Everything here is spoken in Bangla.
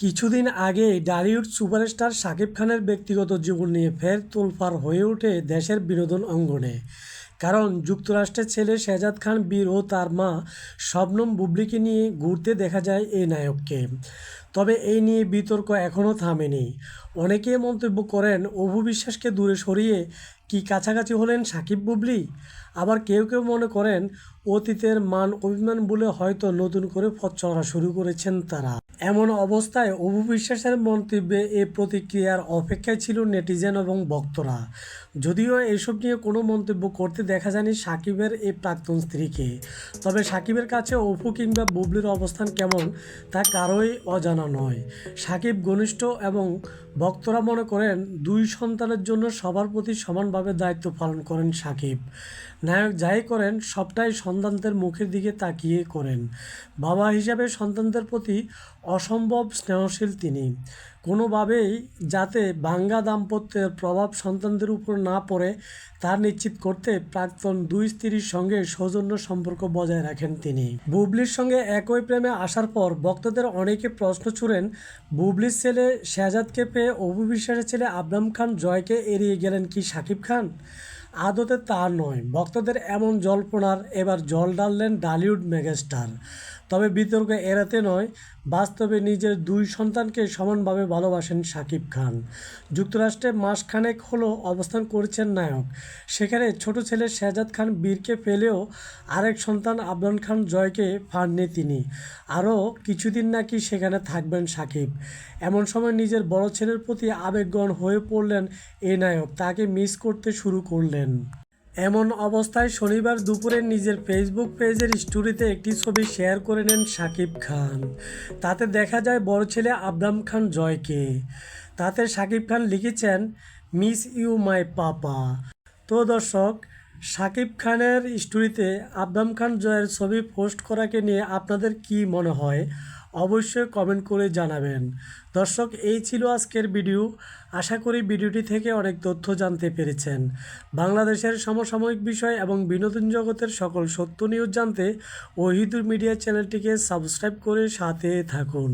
কিছুদিন আগে ডালিউড সুপারস্টার শাকিব খানের ব্যক্তিগত জীবন নিয়ে ফের তোলপাড় হয়ে ওঠে দেশের বিনোদন অঙ্গনে। কারণ যুক্তরাষ্ট্রের ছেলে শেহজাদ খান, বীর ও তার মা শবনম বুবলিকে নিয়ে ঘুরতে দেখা যায় এই নায়ককে। তবে এই নিয়ে বিতর্ক এখনও থামেনি। অনেকে মন্তব্য করেন, অভু বিশ্বাসকে দূরে সরিয়ে কি কাছাকাছি হলেন সাকিব বুবলি? আবার কেউ কেউ মনে করেন, অতীতের মান অভিমান বলে হয়তো নতুন করে পথ শুরু করেছেন তারা। এমন অবস্থায় অভু বিশ্বাসের মন্তব্যে এ প্রতিক্রিয়ার অপেক্ষায় ছিল নেটিজেন এবং ভক্তরা যদিও এসব নিয়ে কোনো মন্তব্য করতে দেখা যায়নি সাকিবের এই প্রাক্তন স্ত্রীকে। তবে সাকিবের কাছে অপু কিংবা বুবলির অবস্থান কেমন তা কারোই অজানা নয়। সাকিব ঘনিষ্ঠ এবং ভক্তরা মনে করেন দুই সন্তানের জন্য সবার প্রতি সমানভাবে দায়িত্ব পালন করেন সাকিব। নায়ক যাই করেন, সবটাই সন্তানদের মুখের দিকে তাকিয়ে করেন। বাবা হিসাবে সন্তানদের প্রতি অসম্ভব স্নেহশীল তিনি। কোনোভাবেই যাতে বাঙ্গা দাম্পত্যের প্রভাব সন্তানদের উপর না পড়ে, তা নিশ্চিত করতে প্রাক্তন দুই স্ত্রীর সঙ্গে সৌজন্য সম্পর্ক বজায় রাখেন তিনি। বুবলির সঙ্গে একই প্রেমে আসার পর ভক্তদের অনেকে প্রশ্ন ছুড়েন, বুবলির ছেলে শেহজাদকে পেয়ে অপু বিশ্বাসের ছেলে আবরাম খান জয়কে এড়িয়ে গেলেন কি সাকিব খান? আদতে তা নয়। ভক্তদের এমন জল্পনার এবার জল ডাললেন ডালিউড মেগাস্টার। তবে বিতর্ক এড়াতে নয়, বাস্তবে নিজের দুই সন্তানকে সমানভাবে ভালোবাসেন শাকিব খান। যুক্তরাষ্ট্রে মাসখানেক হলো অবস্থান করছেন নায়ক। সেখানে ছোট ছেলে শেহজাদ খান বীরকে পেলেও আরেক সন্তান আবরান খান জয়কে ফাননি তিনি। আরও কিছুদিন নাকি সেখানে থাকবেন সাকিব এমন সময় নিজের বড় ছেলের প্রতি আবেগগণ হয়ে পড়লেন এ নায়ক। তাকে মিস করতে শুরু করলেন। এমন অবস্থায় শনিবার দুপুরে নিজের ফেসবুক পেজের স্টোরিতে একটি ছবি শেয়ার করে নেন শাকিব খান। তাতে দেখা যায় বড় ছেলে আবদাম খান জয়কে। তাতে শাকিব খান লিখেছেন মিস ইউ মাই পাপা তো দর্শক শাকিব খানের স্টোরিতে আবরাম খান জয়ের ছবি পোস্ট করাকে নিয়ে আপনাদের কি মনে হয়? অবশ্যই কমেন্ট করে জানাবেন। দর্শক, এই ছিল আজকের ভিডিও। আশা করি ভিডিওটি থেকে অনেক তথ্য জানতে পেরেছেন। বাংলাদেশের সমসাময়িক বিষয় এবং বিনোদন জগতের সকল সত্য নিউজ জানতে ওহিদুর মিডিয়া চ্যানেলটিকে সাবস্ক্রাইব করে সাথে থাকুন।